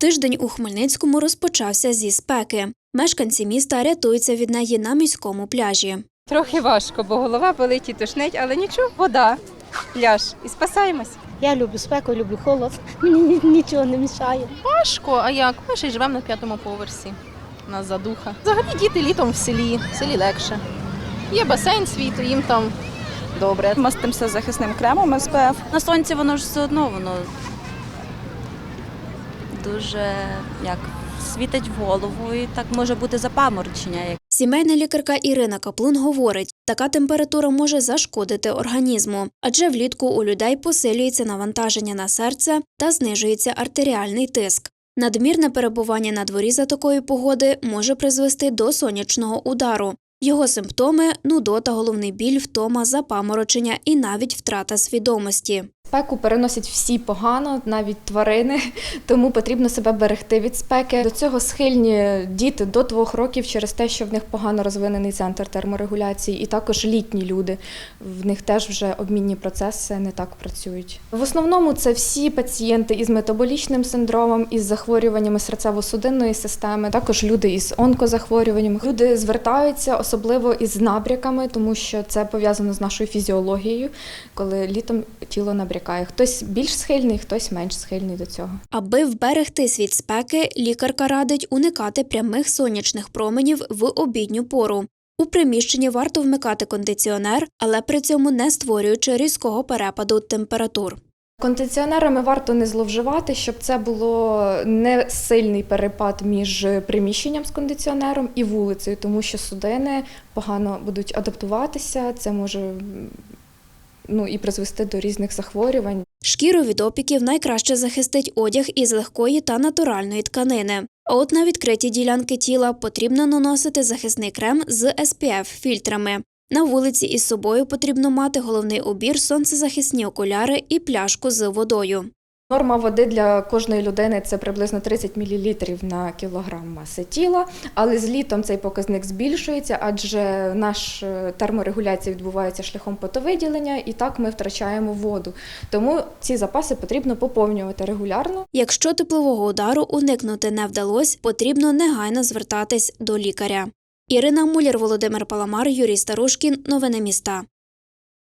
Тиждень у Хмельницькому розпочався зі спеки. Мешканці міста рятуються від неї на міському пляжі. Трохи важко, бо голова болить і тошнить, але нічого, вода, пляж і спасаємось. Я люблю спеку, люблю холод. Мені нічого не мішає. Важко, а як? Ми ще й живемо на п'ятому поверсі. У нас задуха. Взагалі діти літом в селі, в селі легше. Є басейн свій, то їм там добре. Мастимося захисним кремом СПФ. На сонці воно ж все одно воно дуже як світить в голову і так може бути запаморочення. Сімейна лікарка Ірина Каплун говорить, така температура може зашкодити організму, адже влітку у людей посилюється навантаження на серце та знижується артеріальний тиск. Надмірне перебування на дворі за такої погоди може призвести до сонячного удару. Його симптоми нудота, головний біль, втома, запаморочення і навіть втрата свідомості. Спеку переносять всі погано, навіть тварини, тому потрібно себе берегти від спеки. До цього схильні діти до двох років через те, що в них погано розвинений центр терморегуляції, і також літні люди. В них теж вже обмінні процеси не так працюють. В основному це всі пацієнти із метаболічним синдромом, із захворюваннями серцево-судинної системи, також люди із онкозахворюваннями. Люди звертаються особливо із набряками, тому що це пов'язано з нашою фізіологією, коли літом тіло набрякає. Хтось більш схильний, хтось менш схильний до цього. Аби вберегтись від спеки, лікарка радить уникати прямих сонячних променів в обідню пору. У приміщенні варто вмикати кондиціонер, але при цьому не створюючи різкого перепаду температур. Кондиціонерами варто не зловживати, щоб це було не сильний перепад між приміщенням з кондиціонером і вулицею, тому що судини погано будуть адаптуватися. Це може ну, і призвести до різних захворювань. Шкіру від опіків найкраще захистить одяг із легкої та натуральної тканини. А от на відкриті ділянки тіла потрібно наносити захисний крем з SPF фільтрами. На вулиці із собою потрібно мати головний убір, сонцезахисні окуляри і пляшку з водою. Норма води для кожної людини це приблизно 30 мл на кілограм маси тіла, але з літом цей показник збільшується, адже наша терморегуляція відбувається шляхом потовиділення, і так ми втрачаємо воду. Тому ці запаси потрібно поповнювати регулярно. Якщо теплового удару уникнути не вдалося, потрібно негайно звертатись до лікаря. Ірина Муляр, Володимир Паламар, Юрій Старушкін. Новини міста.